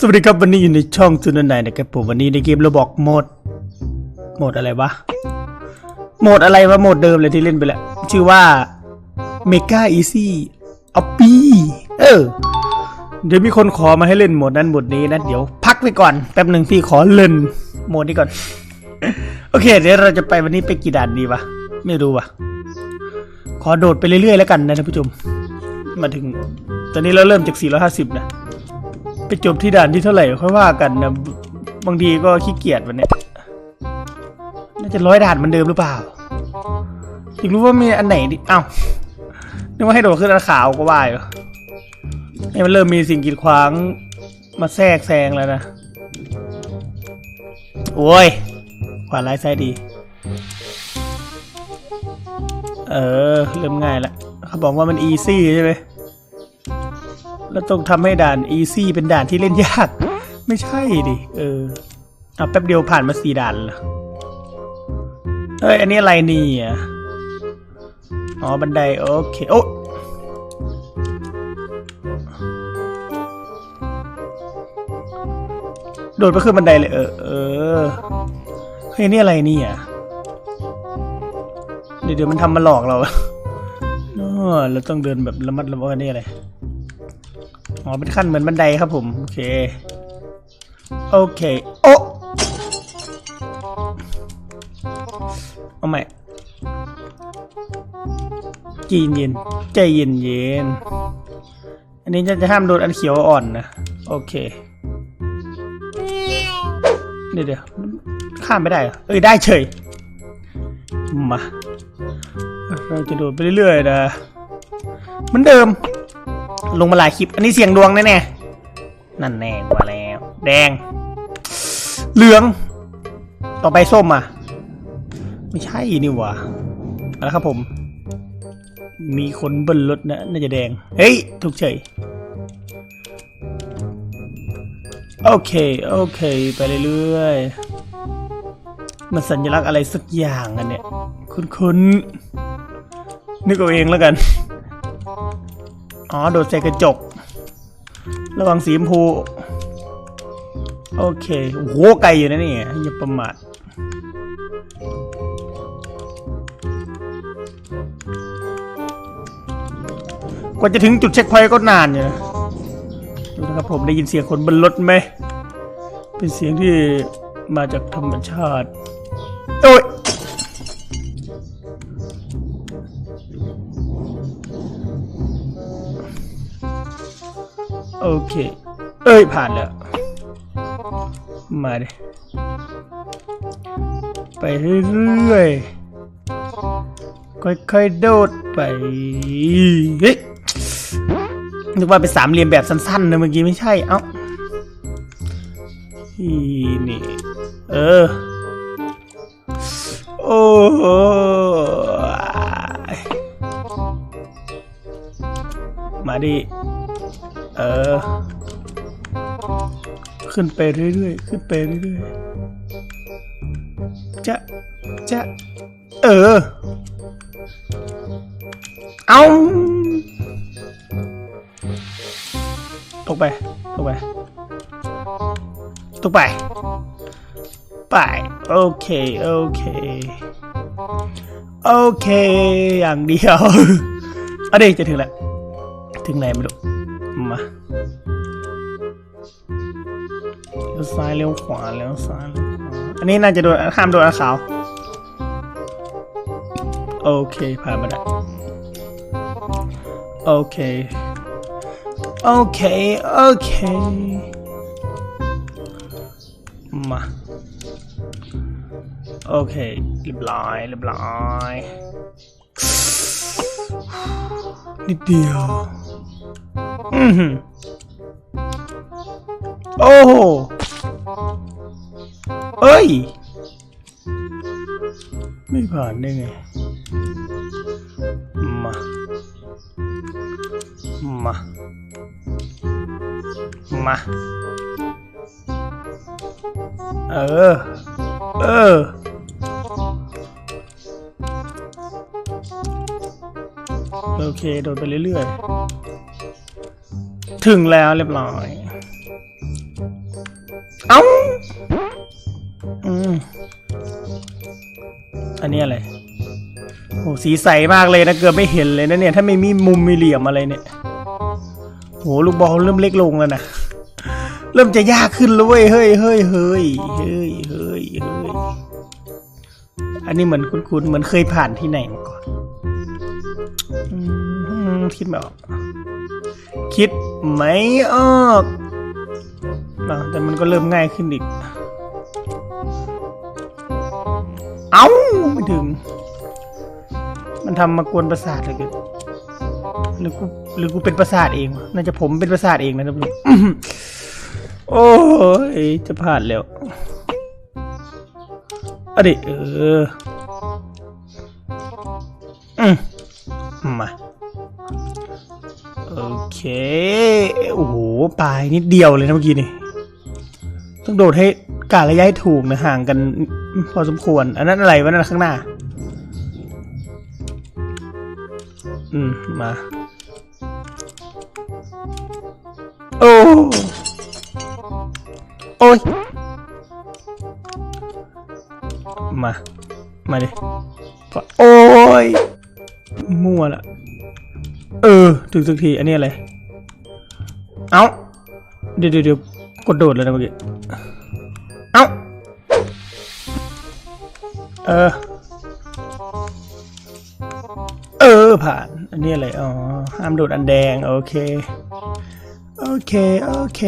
สวัสดีครับวันนี้อยู่ในช่องจุนนายนะครับผมวันนี้ในเกมเราบอกโหมดโหมดอะไรวะโหมดอะไรวะโหมดเดิมเลยที่เล่นไปแล้วชื่อว่า Mega Easy o p p y เออ เดี๋ยวมีคนขอมาให้เล่นโหมดนั้นโหมดนี้นะเดี๋ยวพักไปก่อนแป๊บหนึ่งพี่ขอเล่นโหมดนี้ก่อน โอเค เดี๋ยวเราจะไปวันนี้ไปกี่ด่านดีวะไม่รู้วะขอโดดไปเรื่อยๆแล้วกันนะท่านผู้ชม มาถึง ตอนนี้เราเริ่มจาก 450 นะ ไปจบที่ด่านที่เท่าไหร่ค่อยว่ากันนะบางทีก็ขี้เกียจวันนี้น่าจะร้อยด่านเหมือนเดิมหรือเปล่าอยากรู้ว่ามีอันไหนดิเอ้านึกว่าให้โดดขึ้นอันขาวก็ว่าอยู่นี่มันเริ่มมีสิ่งกีดขวางมาแทรกแซงแล้วนะโอ้ยขวาร้ายซ้ายดี เออ เริ่มง่ายละเขาบอกว่ามันอีซี่ใช่ไหม แล้วต้องทำให้ด่านอีซี่เป็นด่านที่เล่นยาก ไม่ใช่ดิ เออเอาแป๊บเดียวผ่านมาสี่ด่านล้วเอ้ย อันนี้อะไรนี่อะอ๋อ บันได โอเค โอ้โดดไปขึ้นบันไดเลย เออ เออ เฮ้ย นี่อะไรนี่อะเดี๋ยวมันทำมาหลอกเราอ๋อเราต้องเดินแบบระมัดระวังนี่อะไร อ๋อเป็นขั้นเหมือนบันไดครับผมโอเคโอเคโอ้เอาใหม่ใจเย็นใจเย็นเย็นอันนี้จะจะห้ามโดนอันเขียวอ่อนนะโอเคเดี๋ยวเดี๋ยวข้ามไม่ได้เอ้ยได้เฉยมาเราจะโดดไปเรื่อยๆนะเหมือนเดิม ลงมาหลายคลิป อันนี้เสียงดวงแน่ๆนั่นแน่กว่าแล้ว แดง เหลือง ต่อไปส้มอะ ไม่ใช่นี่หว่าเอาละครับผม มีคนบนรถนะน่าจะแดง เฮ้ย ถูกเฉย โอเค โอเค ไปเรื่อยๆ มันสัญลักษณ์อะไรสักอย่างอันเนี่ย คุ้นๆ นึกเอาเองแล้วกัน อ๋อ โดดใส่กระจก ระวังสีชมพู โอเค โอ้โห ไกลอยู่นะนี่อย่าประมาทกว่าจะถึงจุดเช็คพอยต์ก็นานอยู่นะดูนะครับผมได้ยินเสียงคนบนรถไหม เป็นเสียงที่มาจากธรรมชาติ โอ้ย เค เอ้ย ผ่านแล้ว มาดิไปเรื่อยๆ ค่อยๆ โดดไป เฮ้ย นึกว่าเป็นสามเหลี่ยมแบบสั้นๆนะเมื่อกี้ไม่ใช่ เอ้าอีนี่ เออ โอ้ ขึ้นไปเรื่อยๆ ขึ้นไปเรื่อยๆ จะ จะ เออ เอาตกไป ตกไป ตกไป ไป โอเค โอเค โอเค อย่างเดียว เอาดิจะถึงแล้ว ถึงไหนไม่รู้ ซ้ายเลี้ยวขวาเลี้ยวซ้ายเลี้ยวขวาอันนี้น่าจะโดนห้ามโดนอาขาว โอเคผ่านมาได้โอเค โอเค โอเค มา โอเคเรียบร้อยเรียบร้อยนิดเดียวอือหือโอ้ เอ้ย ไม่ผ่านได้ไง มา มา มา เออ เออ โอเค โดดไปเรื่อยๆ ถึงแล้วเรียบร้อย นนี้อะไรโอ้สีใสมากเลยนะเกือบไม่เห็นเลยนะเนี่ย ถ้าไม่มีมุมมีเหลี่ยมอะไรเนี่ยโหลูกบอลเริ่มเล็กลงแล้วนะเริ่มจะยากขึ้นแล้วเว้ยเฮ้ยเฮ้ยเฮ้ยเฮ้ยเฮ้ยเฮ้ยอันนี้เหมือนคุ้นๆเหมือนเคยผ่านที่ไหนมาก่อนอคิดไม่ออก คิดไม่ออกแต่มันก็เริ่มง่ายขึ้นอีก ถึง มันทำมากวนประสาทเลยเกินหรือกูหรือกูเป็นประสาทเองน่าจะผมเป็นประสาทเองนะท่านโอ้ยจะผ่านแล้วอะดิเอออืมมาโอเคโอ้โหปลายนิดเดียวเลยนะเมื่อกี้นี่ต้องโดดให้ การะยะให้ถูกนะห่างกันพอสมควร อันนั้นอะไรวะนั่นข้างหน้า อืม มา โอ้โอ้ย มา มาดิโอ้ย มั่วละ เออ ถึงสักที อันนี้อะไร เอ้า เดี๋ยวเดี๋ยวกดโดดเลยนะเมื่อกี้ เออ เออ ผ่าน อันนี้อะไร อ๋อ ห้ามโดดอันแดง โอเค โอเค โอเค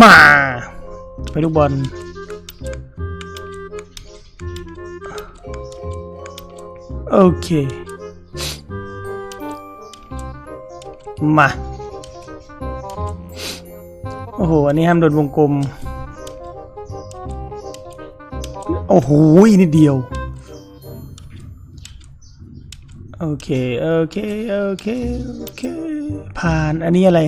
มา ไปลูกบอลโอเค มา โอ้โห อันนี้ห้ามโดนวงกลม โอ้โหนิดเดียว โอเค โอเค โอเค โอเค ผ่าน อันนี้อะไร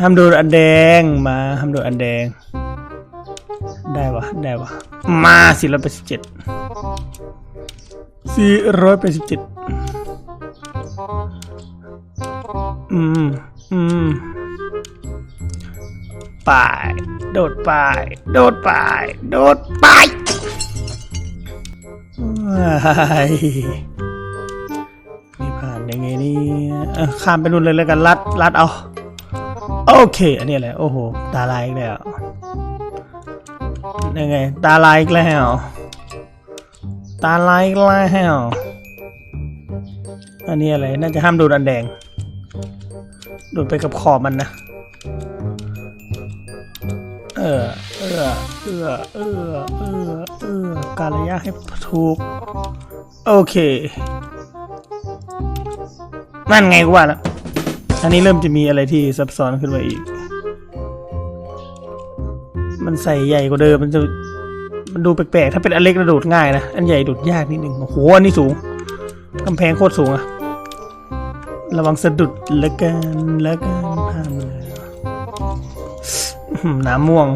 ห้ามโดนอันแดง มาห้ามโดนอันแดง ได้วะได้วะมาสี่ร้อยแปดสิบเจ็ดสี่ร้อยแปดสิบเจ็ดอืม อืมไปโดดไปโดดไปโดดไปว้าย ไม่ผ่านยังไงนี่ข้ามไปนู่นเลยแล้วกันลัดลัดเอา โอเค อันนี้อะไร โอ้โห ตาลายอีกแล้วยังไง ตาลายอีกแล้ว ตาลายอีกแล้ว อันนี้อะไร น่าจะห้ามโดนอันแดงโดดไปกับขอบมันนะเออ เอเออเออ เออเออ การระยะให้ถูก โอเค นั่นไงกูว่าแล้ว อันนี้เริ่มจะมีอะไรที่ซับซ้อนขึ้นมาอีก มันใส่ใหญ่กว่าเดิมมันจะมันดูแปลกๆ ถ้าเป็นอันเล็กระโดดง่ายนะ อันใหญ่โดดยากนิดนึง โอ้โห อันนี้สูง กำแพงโคตรสูงอะระวังสะดุดแล้วกันแล้วกันผ่านเลยน้ำม่วง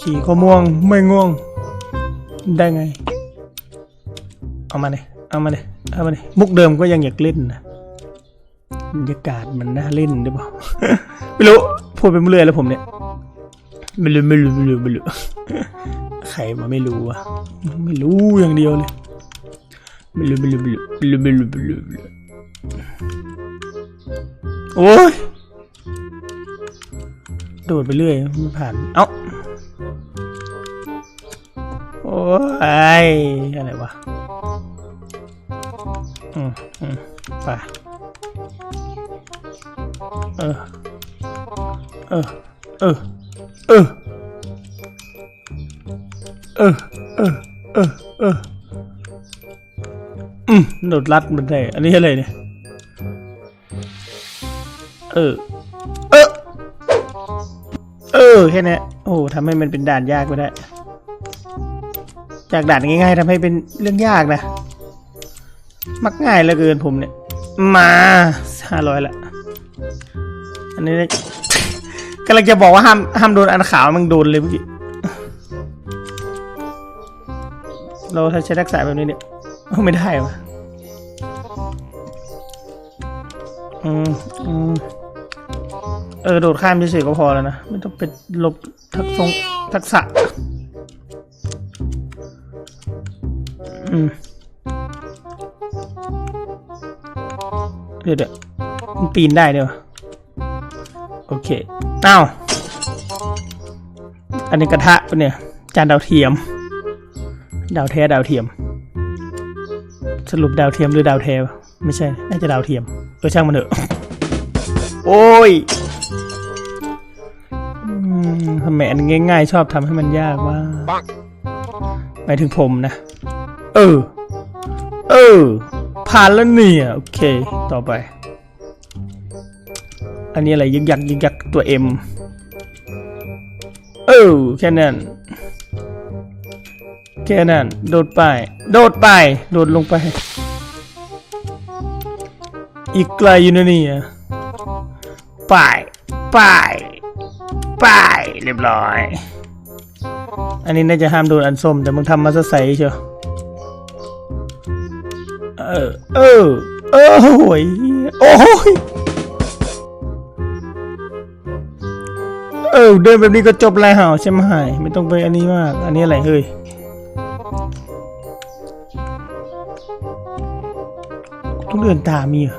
ขี่ก็ม่วง ไม่ง่วง ได้ไง เอามาเลยเอามาเลยเอามาเลยมุกเดิมก็ยังอยากเล่นนะบรรยากาศมันน่าเล่นหรือเปล่าไม่รู้พูดไปเรื่อยแล้วผมเนี่ยไม่รู้ไม่รู้ไม่รู้ไม่รู้ใครมาไม่รู้อะไม่รู้อย่างเดียวเลยไม่รู้ไม่รู้ไม่รู้ไม่รู้ไม่รู้ไม่รู้ไม่รู้โอ้ยโดดไปเรื่อยไม่ผ่านเอ้า โอ้ยอะไรวะอืมอืมไปเออเออเออเออเออเออเออเอออืมโดดลัดมันได้อันนี้อะไรเนี่ยเออเออเออแค่นี้โอ้ทำให้มันเป็นด่านยากไปได้ จากด่านง่ายๆทำให้เป็นเรื่องยากนะ มักง่ายเหลือเกินผมเนี่ย มาห้าร้อยละ อันนี้กำลังจะบอกว่าห้ามห้ามโดนอันขาวมันโดนเลยเมื่อกี้ เราถ้าใช้ทักษะแบบนี้เนี่ยไม่ได้วะอืมอืมเออ โดดข้ามเฉยๆก็พอแล้วนะ ไม่ต้องเป็นลบทักษงทักษะ เดี๋ยวเดี๋ยวมันปีนได้เดี๋ยวโอเคอ้าวอันนี้กระทะปะเนี่ย จานดาวเทียม ดาวแท้ดาวเทียม สรุปดาวเทียมหรือดาวแท้ไม่ใช่ น่าจะดาวเทียมเออช่างมันเถอะ โอ้ยทำไมอันง่ายๆ ชอบทำให้มันยากว่าหมายถึงผมนะ เออ เออ ผ่านแล้วเนี่ย โอเค ต่อไป อันนี้อะไรยึกยักยึกยักตัวเอ็มเออ แค่นั้น แค่นั้น โดดไป โดดไป โดดลงไป อีกไกลอยู่นะเนี่ยไปไปไปเรียบร้อย อันนี้น่าจะห้ามโดนอันส้มแต่มึงทำมาซะใสเชียว เออ เออ เออโอ้ยโอ้ยเออ เดินแบบนี้ก็จบแล้วเหรอใช่ไหมไม่ต้องไปอันนี้มาก อันนี้อะไรเฮ้ยต้องเดินตามมีเหรอ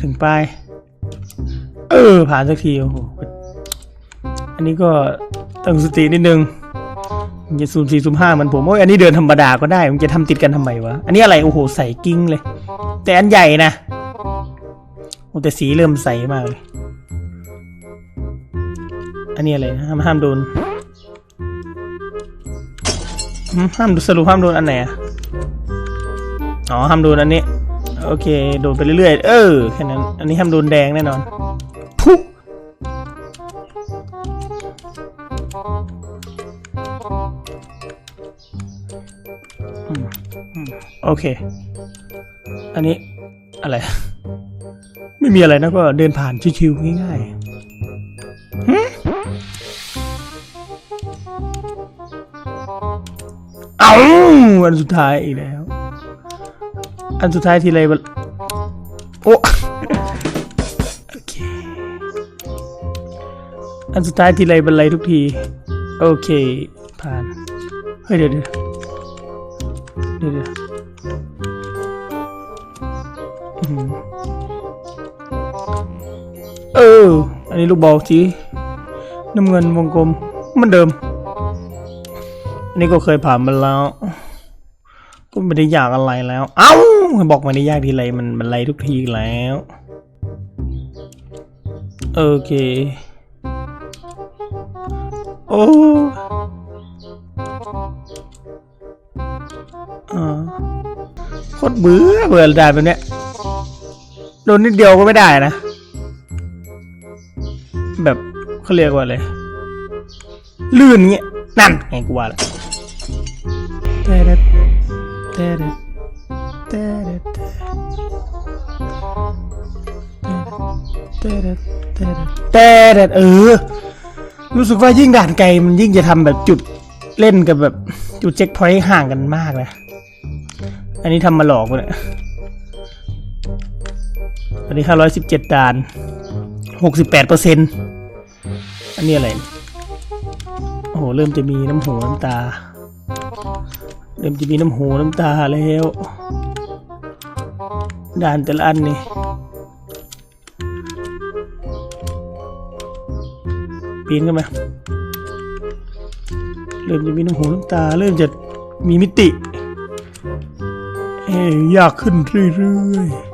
ถึงปลายเออ ผ่านสักทีโอ้โห อันนี้ก็ตั้งสตินิดนึง อย่าซูมสี่ซูมห้ามันผมโอ้ยอันนี้เดินธรรมดาก็ได้มันจะทำติดกันทำไมวะ อันนี้อะไร โอ้โห ใส่กิ้งเลย แต่อันใหญ่นะโอ้แต่สีเริ่มใสมากเลย อันนี้อะไรนะห้ามห้ามโดน ห้ามสรุปห้ามโดนอันไหนอะอ๋อห้ามโดนอันนี้ โอเค โดนไปเรื่อยๆ เออ แค่นั้น อันนี้ห้ามโดนแดงแน่นอนพุก เค อันนี้อะไร ไม่มีอะไรนะก็เดินผ่านชิวๆง่ายๆเอาอันสุดท้ายอีกแล้ว อันสุดท้ายทีไรโอ้โอเค อันสุดท้ายทีไรบันไลทุกที โอเค ผ่าน เฮ้ยเดี๋ยวเดี๋ยวเดี๋ยว เออ อันนี้ลูกบอลจีน้ำเงินวงกลมเหมันเดิม อันนี้ก็เคยผ่านมาแล้วก็ไม่ได้ยากอะไรแล้ว เอ้าบอกไม่ได้ยากทีไรมันมันไรทุกทีแล้วโอเค โอ้อ่าโคตรเบื่อเบื่อด่านแบบเนี้ย โดนนิดเดียวก็ไม่ได้นะ แบบเขาเรียกว่าอะไร ลื่นเงี้ย นั่นไงกูว่าละเตเดเตเเตเเตเเตเเตเเออ รู้สึกว่ายิ่งด่านไกลมันยิ่งจะทำแบบจุดเล่นกับแบบจุดเช็คพอยต์ห่างกันมากเลย อันนี้ทำมาหลอกกูเนี่ย อันนี้ห้าร้อยสิบเจ็ดด่านหกสิบแปดเปอร์เซ็นต์อันนี้อะไร โอ้โห เริ่มจะมีน้ำหูน้ำตา เริ่มจะมีน้ำหูน้ำตาแล้ว ด่านแต่ละอันนี่ปีนกันไหมเริ่มจะมีน้ำหูน้ำตา เริ่มจะมีมิติเอ้ยยากขึ้นเรื่อยๆ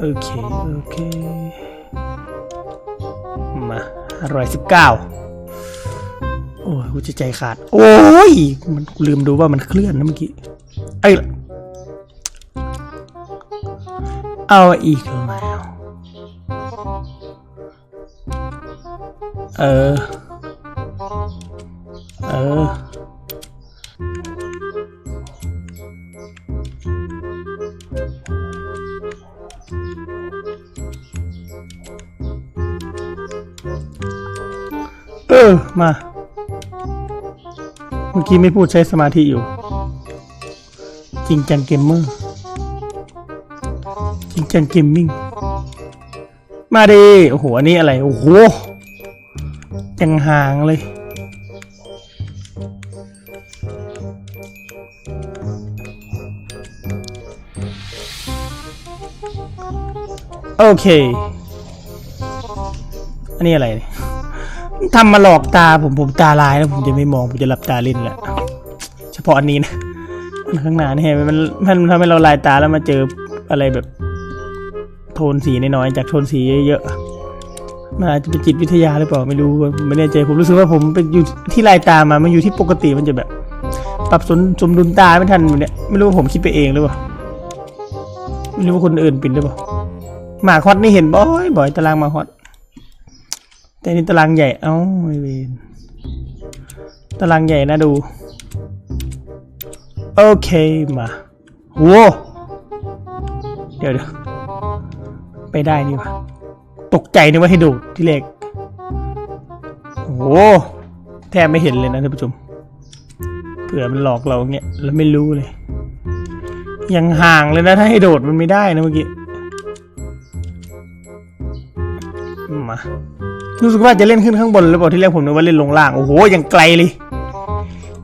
โอเค โอเค มาร้อยสิบเก้าโอ้ยกูจะใจขาด โอ้ย มันกูลืมดูว่ามันเคลื่อนนะเมื่อกี้ ไอ้เอาอีกแล้ว เออ เออ ออมา เมื่อกี้ไม่พูดใช้สมาธิอยู่ จริงจังเกมเมอร์ จริงจังเกมมิ่ง มาดีโอ้โห อันนี้อะไร โอ้โห ยังห่างเลย โอเค อันนี้อะไร ทำมาหลอกตาผมผมตาลายแล้วผมจะไม่มองผมจะหลับตาเล่นแหละเฉพาะอันนี้นะข้างหน้านี่เห็นมมันมันทำให้เราลายตาแล้วมาเจออะไรแบบ โทนสีน้อยๆจากโทนสีเยอะๆมันอาจจะเป็นจิตวิทยาหรือเปล่าไม่รู้ไม่แน่ใจผมรู้สึกว่าผมเป็นอยู่ที่ลายตามามันอยู่ที่ปกติมันจะแบบ ปรับสมสมดุลตาไม่ทันเนี่ยไม่รู้ว่าผมคิดไปเองหรือเปล่าไม่รู้ว่าคนอื่นเป็นหรือเปล่าหมาฮอตนี่เห็นบ่อยบ่อยตารางหมาฮอต แต่นี่ตารางใหญ่ เอ้าไม่เวนตารางใหญ่นะดู โอเคมาโว้เดี๋ยวเดี๋ยวไปได้นี่วะตกใจนึกว่าให้ดูที่เลขโอ้แทบไม่เห็นเลยนะท่านผู้ชมเผื่อมันหลอกเราเงี้ยแล้วไม่รู้เลย ยังห่างเลยนะถ้าให้โดดมันไม่ได้นะเมื่อกี้ มา รู้สึกว่าจะเล่นขึ้นข้างบนหรือเปล่าที่แรกผมนึกว่าเล่นลงล่าง โอ้โหยังไกลเลย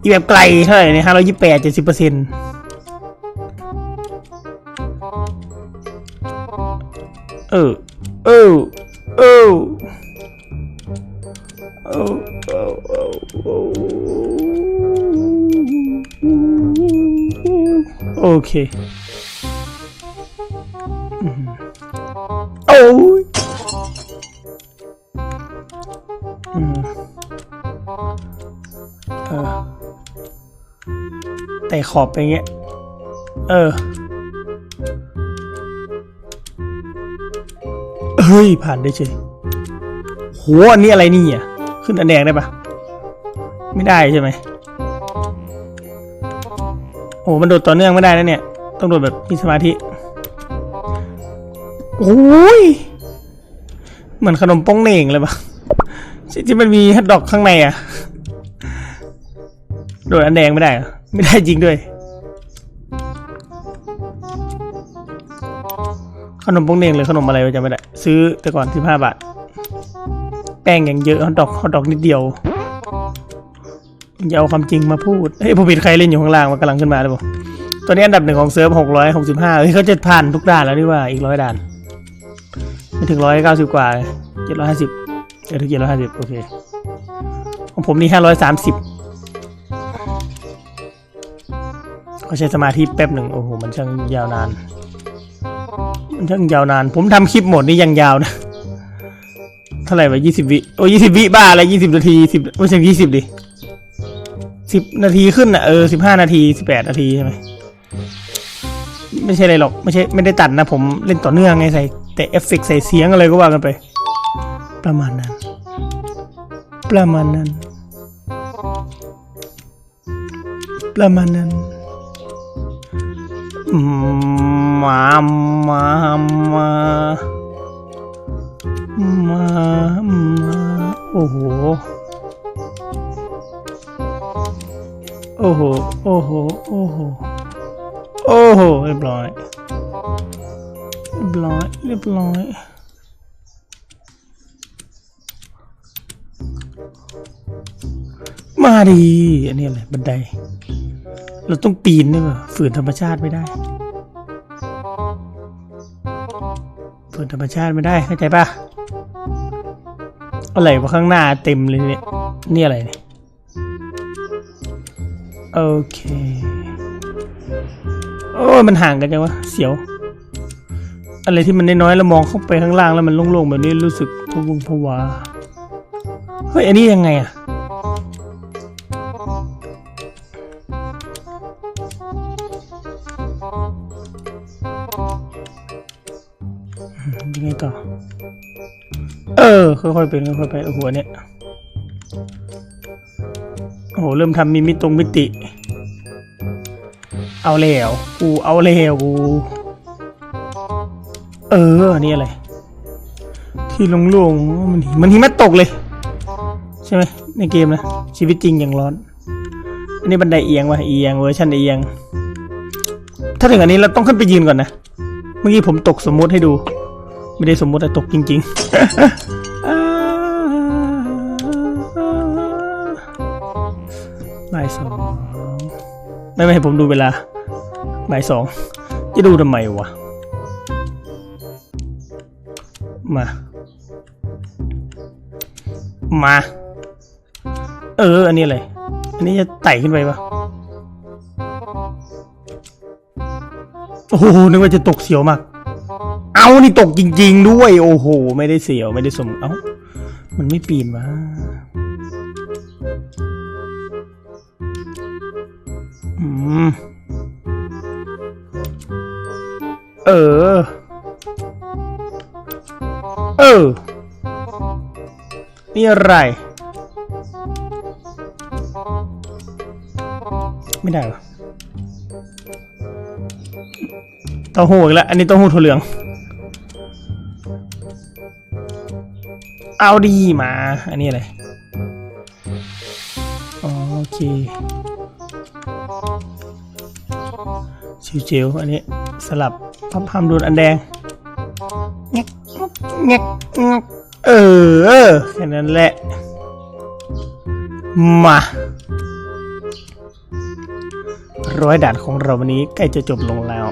อีแบบไกลเท่าไหร่เนี่ยห้าร้อยยี่สิบแปดเจ็ดสิบเปอร์เซ็นต์เออเออเออเออเออเออเออโอเค ต่ขอบไปอย่างเงี้ย เออ เฮ้ย ผ่านได้เฉยโหอันนี้อะไรนี่อะ ขึ้นอันแดงได้ปะไม่ได้ใช่ไหมโอ้มันโดดต่อเนื่องไม่ได้นะเนี่ย ต้องโดดแบบมีสมาธิ โอ้ย เหมือนขนมป้งเหน่งเลยปะที่มันมีฮัทดอกข้างในอะ โดดอันแดงไม่ได้ ไม่ได้จริงด้วย ขนมปงเน่งหรือขนมอะไรวะจำไม่ได้ ซื้อแต่ก่อนสิบห้าบาท แป้งอย่างเยอะฮอทดอกฮอทดอกนิดเดียวอย่าเอาความจริงมาพูด เฮ้ยผมเห็นใครเล่นอยู่ข้างล่างมันกำลังขึ้นมาเลยผมตอนนี้อันดับหนึ่งของเซิร์ฟหกร้อยหกสิบห้าเฮ้ยเขาจะผ่านทุกด่านแล้วนี่ว่าอีกร้อยด่านไม่ถึงร้อยเก้าสิบกว่าเจ็ดร้อยห้าสิบเจ็ดถึงเจ็ดร้อยห้าสิบโอเค ของผมนี่ห้าร้อยสามสิบ เขาใช้สมาธิแป๊บหนึ่งโอ้โหมันช่างยาวนาน มันช่างยาวนาน ผมทำคลิปหมดนี่ยังยาวนะเท่าไหร่วะยี่สิบวิโอ้ยี่สิบวิบ้าอะไรยี่สิบนาทีสิบไม่ใช่ยี่สิบดิสิบนาทีขึ้นอะเออสิบห้านาทีสิบแปดนาทีใช่ไหมไม่ใช่อะไรหรอกไม่ใช่ไม่ได้ตัดนะ ผมเล่นต่อเนื่องไงใส่แต่เอฟเฟกใส่เสียงอะไรก็ว่ากันไป ประมาณนั้น ประมาณนั้น ประมาณนั้น มามามามามาโอ้โห โอ้โห โอ้โห โอ้โห โอ้โห เรียบร้อย เรียบร้อย เรียบร้อย มาดีอันนี้อะไรบันได เราต้องปีนนี่ป่ะฝืนธรรมชาติไม่ได้ ฝืนธรรมชาติไม่ได้เข้าใจปะอะไรวะข้างหน้าเต็มเลยเนี่ยนี่อะไรเนี่ยโอเค โอ้มันห่างกันจังวะเสียว อะไรที่มันน้อยๆแล้วมองเข้าไปข้างล่างแล้วมันโล่งๆแบบนี้รู้สึกพวงพะวาเฮ้ยอันนี้ยังไงอะ เออ ค่อยๆเป็นค่อยๆไปโอ้โหเนี่ยโอ้โหเริ่มทำมีมิตรงมิติ เอาแล้วกูเอาแล้วกูเออนี่อะไร ที่โล่งมันมันหิมะตกเลย ใช่ไหมในเกมนะ ชีวิตจริงอย่างร้อนอันนี้บันไดเอียงวะเอียงเวอร์ชันเอียง ถ้าถึงอันนี้เราต้องขึ้นไปยืนก่อนนะ เมื่อกี้ผมตกสมมุติให้ดู ไม่ได้สมมติแต่ตกจริง ๆบ่ายสองไม่ไม่ให้ผมดูเวลาบ่ายสองจะดูทำไมวะ มา มา เออ อันนี้อะไร อันนี้จะไต่ขึ้นไปปะโอ้โห นึกว่าจะตกเสียวมาก เอานี่ตกจริง ๆ ด้วย โอ้โห ไม่ได้เสียว ไม่ได้สม เอ้า มันไม่ปีนวะอืม เออ เออ นี่อะไร ไม่ได้หรอเต้าหู้อีกแล้ว อันนี้เต้าหู้ถั่วเหลือง เอาดีมา อันนี้อะไรอ๋อโอเคชิวๆอันนี้สลับพับพามดูดอันแดงแงกแงกแงกเออ แค่นั้นแหละ มาร้อยด่านของเราวันนี้ใกล้จะจบลงแล้ว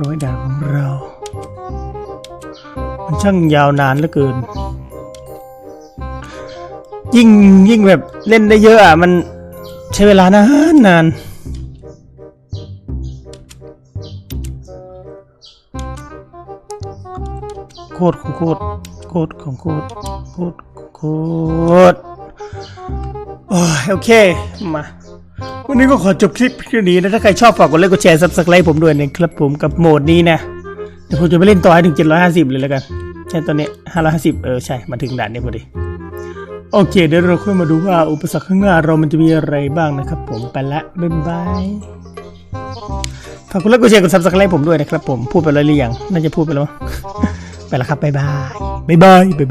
ร้อยด่านของเรามัน ช่างยาวนานเหลือเกิน ยิ่งยิ่งแบบเล่นได้เยอะอะ มันใช้เวลานานนานโคตรของโคตรโคตรของโคตรโคตรโคตรโอ้ยโอเค มา วันนี้ก็ขอจบคลิปแค่นี้นะ ถ้าใครชอบฝากกดไลค์กดแชร์ซับสไครต์ผมด้วยนะครับผมกับโหมดนี้นะ เดี๋ยวผมจะไปเล่นต่อให้ถึง 750 เลยแล้วกัน ใช่ตอนนี้550เออใช่ มาถึงด่านนี้พอดี โอเค เดี๋ยวเราค่อยมาดูว่าอุปสรรคข้างหน้าเรามันจะมีอะไรบ้างนะครับผม ไปละบ๊ายบายฝากกดไลค์กดแชร์กดซับสไครต์ผมด้วยนะครับผม พูดไปแล้วหรือยัง น่าจะพูดไปแล้ว ไปละครับบ๊ายบายบ๊ายบายบ๊ายบาย